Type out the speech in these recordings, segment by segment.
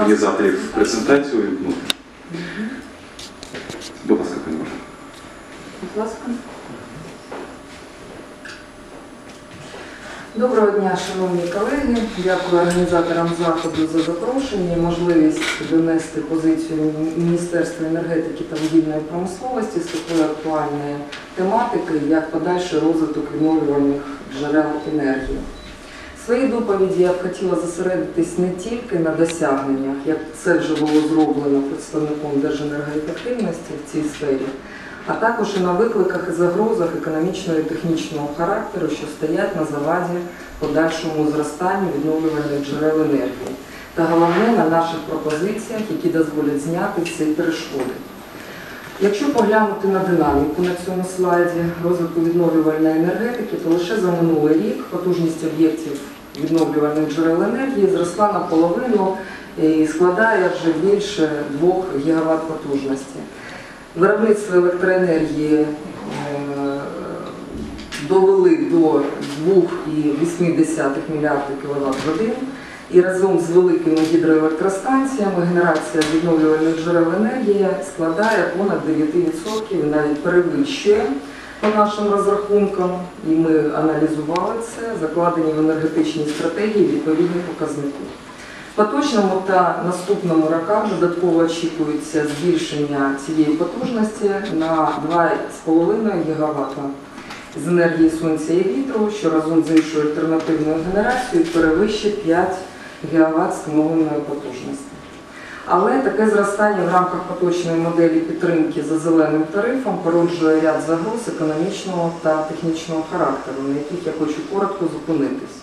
організаторів презентацію увімкнути. Будь ласка, пані. Будь ласка. Доброго дня, шановні колеги. Дякую організаторам заходу за запрошення і можливість донести позицію Міністерства енергетики та вугільної промисловості з такої актуальної тематики, як подальший розвиток відновлювальних джерел енергії. В своїй доповіді я б хотіла зосередитись не тільки на досягненнях, як це вже було зроблено представником Держенергоефективності в цій сфері, а також і на викликах і загрозах економічного і технічного характеру, що стоять на заваді подальшому зростанню відновлювальних джерел енергії, та головне на наших пропозиціях, які дозволять зняти ці перешкоди. Якщо поглянути на динаміку на цьому слайді розвитку відновлювальної енергетики, то лише за минулий рік потужність об'єктів відновлювальних джерел енергії зросла наполовину і складає вже більше 2 ГВт потужності. Виробництво електроенергії е, довели до 2,8 мільярдів кВт годин. І разом з великими гідроелектростанціями генерація відновлювальних джерел енергії складає понад 9% і навіть перевищує по нашим розрахункам, і ми аналізували це, закладені в енергетичній стратегії відповідні показники. Поточному та наступному роках додатково очікується збільшення цієї потужності на 2,5 ГВт з енергії сонця і вітру, що разом з іншою альтернативною генерацією перевищить 5 ГВт встановленої потужності. Але таке зростання в рамках поточної моделі підтримки за зеленим тарифом породжує ряд загроз економічного та технічного характеру, на яких я хочу коротко зупинитись.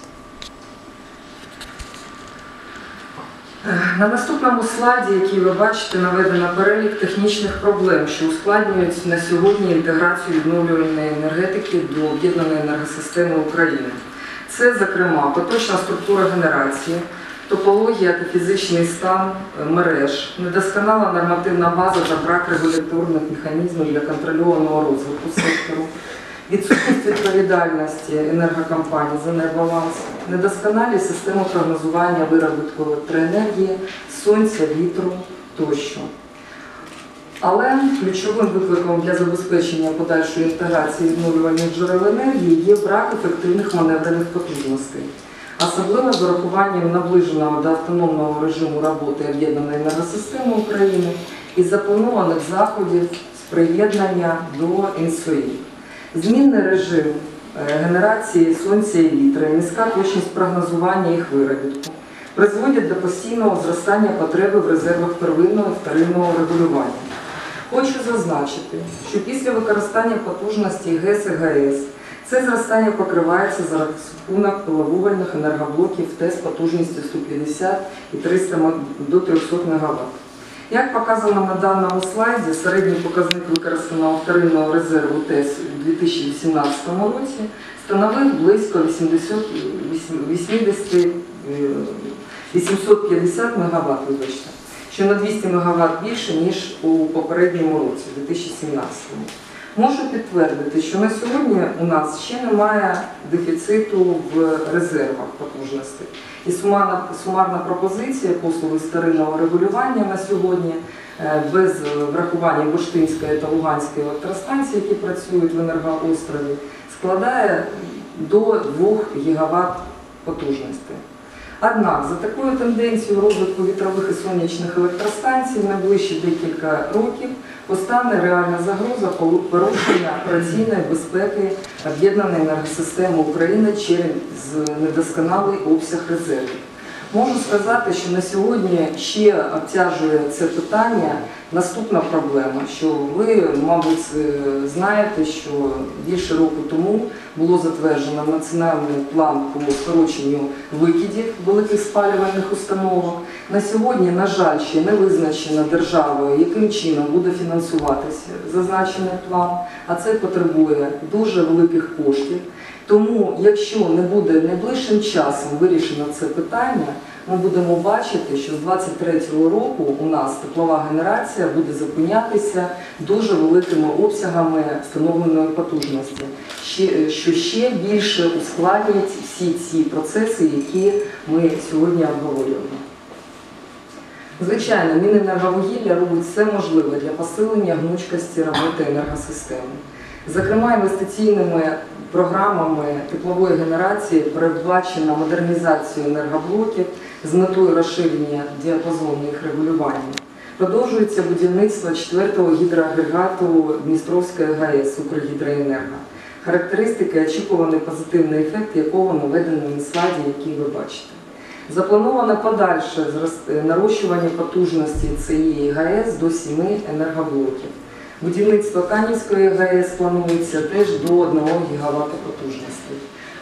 На наступному слайді, який ви бачите, наведено перелік технічних проблем, що ускладнюють на сьогодні інтеграцію відновлювальної енергетики до об'єднаної енергосистеми України. Це, зокрема, поточна структура генерації, топологія та фізичний стан е, мереж, недосконала нормативна база та брак регуляторних механізмів для контрольованого розвитку сектору, відсутність відповідальності енергокомпаній за енергобаланс, недосконалі системи прогнозування виробітку електроенергії, сонця, вітру тощо. Але ключовим викликом для забезпечення подальшої інтеграції відновлювальних джерел енергії є брак ефективних маневрених потужностей, особливо з урахуванням наближеного до автономного режиму роботи об'єднаної енергосистеми України і запланованих заходів з приєднання до НСОІ. Змінний режим е, генерації сонця і вітру, низька точність прогнозування їх виробітку призводять до постійного зростання потреби в резервах первинного і вторинного регулювання. Хочу зазначити, що після використання потужності ГЕС і ГАЕС це зростання покривається за рахунок пиловугольних енергоблоків ТЕС потужністю 150 і 300 до 300 МВт. Як показано на даному слайді, середній показник використаного вторинного резерву ТЕС у 2018 році становив близько 80, 80 е, 850 МВт, вибачте, що на 200 МВт більше, ніж у попередньому році, 2017. Можу підтвердити, що на сьогодні у нас ще немає дефіциту в резервах потужностей. І сумарна, сумарна пропозиція послуги старинного регулювання на сьогодні е, без врахування Бурштинської та Луганської електростанції, які працюють в енергоострові, складає до 2 ГВт потужностей. Однак за такою тенденцією розвитку вітрових і сонячних електростанцій найближчі декілька років постане реальна загроза порушення операційної безпеки об'єднаної енергосистеми України через недосконалий обсяг резервів. Можу сказати, що на сьогодні ще обтяжує це питання наступна проблема, що ви, мабуть, знаєте, що більше року тому було затверджено національний план по скороченню викидів великих спалювальних установок. На сьогодні, на жаль, ще не визначено державою, яким чином буде фінансуватися зазначений план, а це потребує дуже великих коштів. Тому, якщо не буде найближчим часом вирішено це питання, ми будемо бачити, що з 2023 року у нас теплова генерація буде зупинятися дуже великими обсягами встановленої потужності, що ще більше ускладнить всі ці процеси, які ми сьогодні обговорюємо. Звичайно, Міненерговугілля робить все можливе для посилення гнучкості роботи енергосистеми. Зокрема, інвестиційними програмами теплової генерації передбачена модернізація енергоблоків з метою розширення діапазону їх регулювання. Продовжується будівництво 4-го гідроагрегату Дністровської ГАЕС Укргідроенерго. Характеристики очікуваний позитивний ефект, якого наведено на слайді, який ви бачите. Заплановано подальше нарощування потужності цієї ГАЕС до 7 енергоблоків. Будівництво Канівської ГАЕС планується теж до 1 ГВт потужності.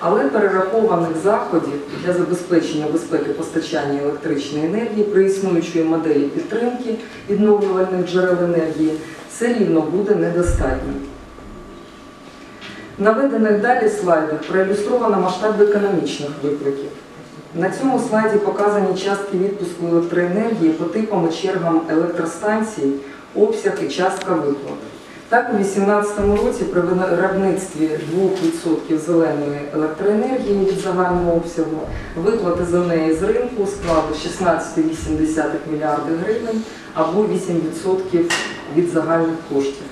Але перерахованих заходів для забезпечення безпеки постачання електричної енергії при існуючої моделі підтримки відновлювальних джерел енергії все рівно буде недостатньо. Наведених далі слайдах проілюстровано масштаби економічних викликів. На цьому слайді показані частки відпуску електроенергії по типам і чергам електростанцій, обсяг і частка виплат. Так, у 2018 році при виробництві 2% зеленої електроенергії від загального обсягу виплати за неї з ринку склали 16,8 мільярди гривень або 8% від загальних коштів.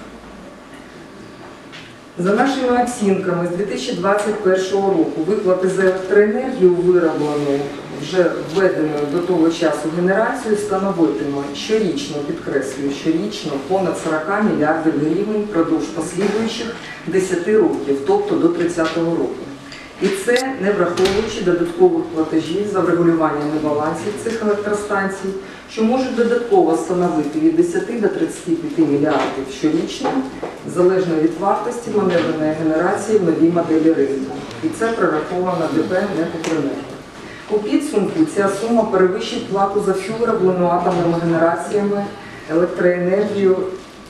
За нашими оцінками, з 2021 року виплати за електроенергію вироблену вже введеною до того часу генерацію становитиме щорічно, підкреслюю, щорічно понад 40 мільярдів гривень впродовж послідуючих 10 років, тобто до 30-го року. І це не враховуючи додаткових платежів за врегулювання небалансів цих електростанцій, що можуть додатково становити від 10 до 35 мільярдів щорічно, залежно від вартості маневреної генерації в новій моделі ринку. І це прораховано ДП «Некокренерго». У підсумку ця сума перевищить плату за всю вироблену атомними генераціями електроенергію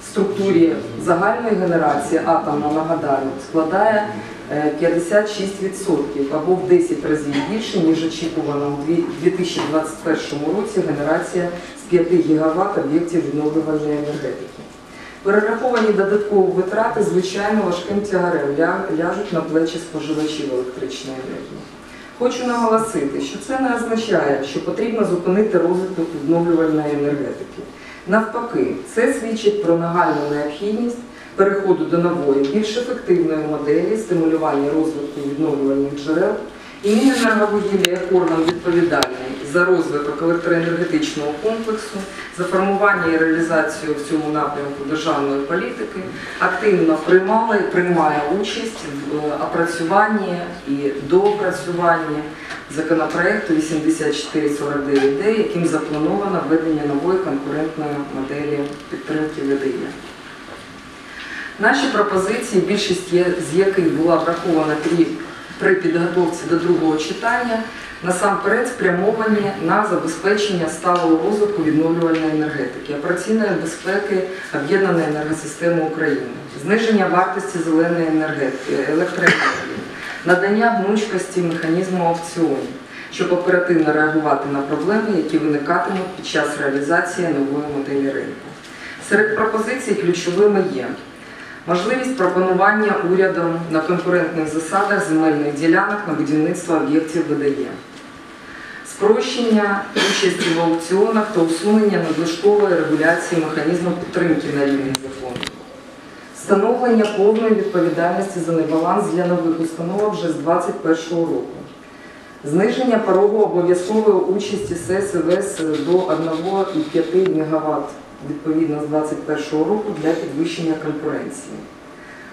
в структурі загальної генерації атомна, нагадаю, складає е, 56% або в 10 разів більше, ніж очікувана у 2021 році генерація з 5 ГВт об'єктів відновлювальної енергетики. Перераховані додаткові витрати, звичайно, важким тягарем ляжуть на плечі споживачів електричної енергії. Хочу наголосити, що це не означає, що потрібно зупинити розвиток відновлювальної енергетики. Навпаки, це свідчить про нагальну необхідність переходу до нової, більш ефективної моделі стимулювання розвитку відновлювальних джерел. І Міненерговугілля як орган відповідальний за розвиток електроенергетичного комплексу, за формування і реалізацію в цьому напрямку державної політики, активно приймала і приймає участь в е, опрацюванні і доопрацюванні законопроекту 8449Д, яким заплановано введення нової конкурентної моделі підтримки ВДЄ. Наші пропозиції, більшість з яких була врахована при підготовці до другого читання, насамперед спрямовані на забезпечення сталого розвитку відновлювальної енергетики, операційної безпеки об'єднаної енергосистеми України, зниження вартості зеленої енергетики, електроенергії, надання гнучкості механізму аукціонів, щоб оперативно реагувати на проблеми, які виникатимуть під час реалізації нової моделі ринку. Серед пропозицій ключовими є можливість пропонування урядом на конкурентних засадах земельних ділянок на будівництво об'єктів ВДЄ, спрощення участі в аукціонах та усунення надлишкової регуляції механізму підтримки на рівні закону. Встановлення повної відповідальності за небаланс для нових установок вже з 2021 року. Зниження порогу обов'язкової участі ССВС до 1,5 МВт відповідно з 2021 року для підвищення конкуренції.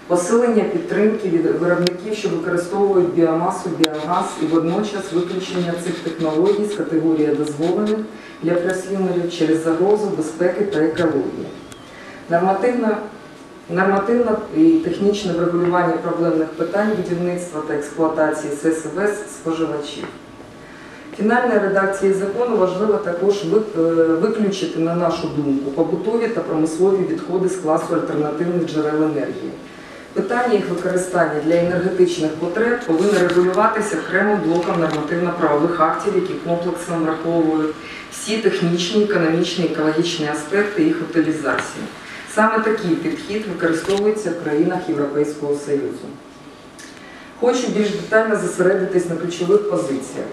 Посилення підтримки від виробників, що використовують біомасу, біогаз і водночас виключення цих технологій з категорії дозволених для прислівників через загрозу безпеки та екології. Нормативна Нормативне і технічне врегулювання проблемних питань будівництва та експлуатації ССВС споживачів. В фінальній редакції закону важливо також е, виключити, на нашу думку, побутові та промислові відходи з класу альтернативних джерел енергії. Питання їх використання для енергетичних потреб повинно регулюватися окремим блоком нормативно-правових актів, які комплексно враховують всі технічні, економічні, екологічні аспекти їх утилізації. Саме такий підхід використовується в країнах Європейського Союзу. Хочу більш детально зосередитись на ключових позиціях.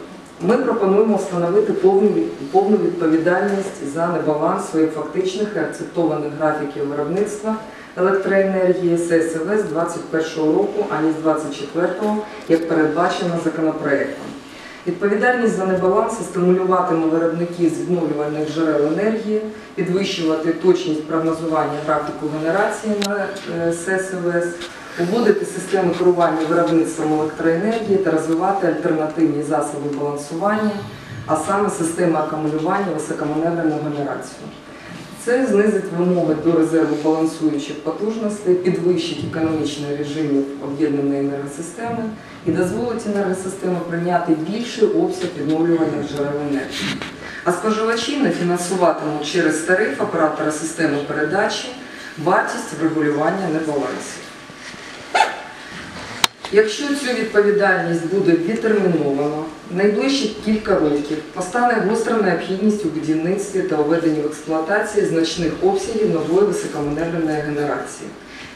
Ми пропонуємо встановити повну, відповідальність за небаланс своїх фактичних і акцептованих графіків виробництва електроенергії ССВ з 2021 року, ані з 2024, як передбачено законопроектом. Відповідальність за небаланси стимулюватиме виробників з відновлювальних джерел енергії, підвищувати точність прогнозування графіку генерації на е, ССВС, вводити системи керування виробництвом електроенергії та розвивати альтернативні засоби балансування, а саме системи акумулювання високоманеврену генерацію. Це знизить вимоги до резерву балансуючих потужностей, підвищить економічний режим об'єднаної енергосистеми і дозволить енергосистемі прийняти більший обсяг відновлювальних джерел енергії. А споживачі не фінансуватимуть через тариф оператора системи передачі вартість врегулювання небалансів. Якщо цю відповідальність буде відтерміновано найближчі кілька років, постане гостра необхідність у будівництві та введенні в експлуатації значних обсягів нової високоманевреної генерації.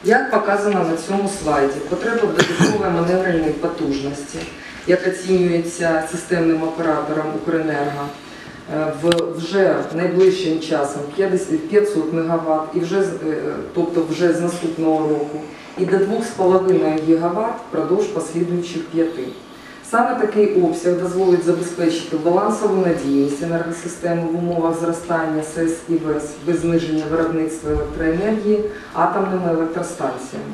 Як показано на цьому слайді, потреба додаткової маневренної потужності, як оцінюється системним оператором Укренерго, е, вже найближчим часом 500 МВт, е, тобто вже з наступного року, і до 2,5 ГВт впродовж послідуючих п'яти. Саме такий обсяг дозволить забезпечити балансову надійність енергосистеми в умовах зростання СЕС і ВЕС без зниження виробництва електроенергії атомними електростанціями.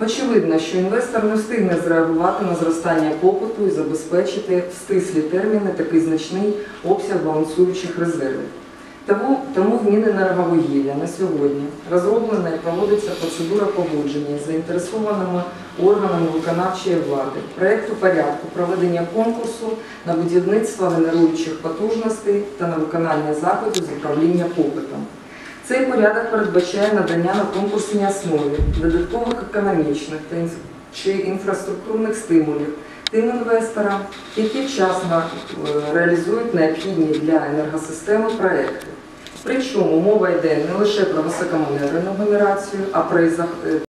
Очевидно, що інвестор не встигне зреагувати на зростання попиту і забезпечити в стислі терміни такий значний обсяг балансуючих резервів. Тому, тому в Міненерговугілля на сьогодні розроблена і проводиться процедура погодження з заінтересованими органами виконавчої влади, проєкту порядку проведення конкурсу на будівництво генеруючих потужностей та на виконання заходів з управління попитом. Цей порядок передбачає надання на конкурсній основі додаткових економічних та чи інфраструктурних стимулів тим інвесторам, які вчасно е, реалізують необхідні для енергосистеми проекти. Причому мова йде не лише про високоманеврену генерацію, а про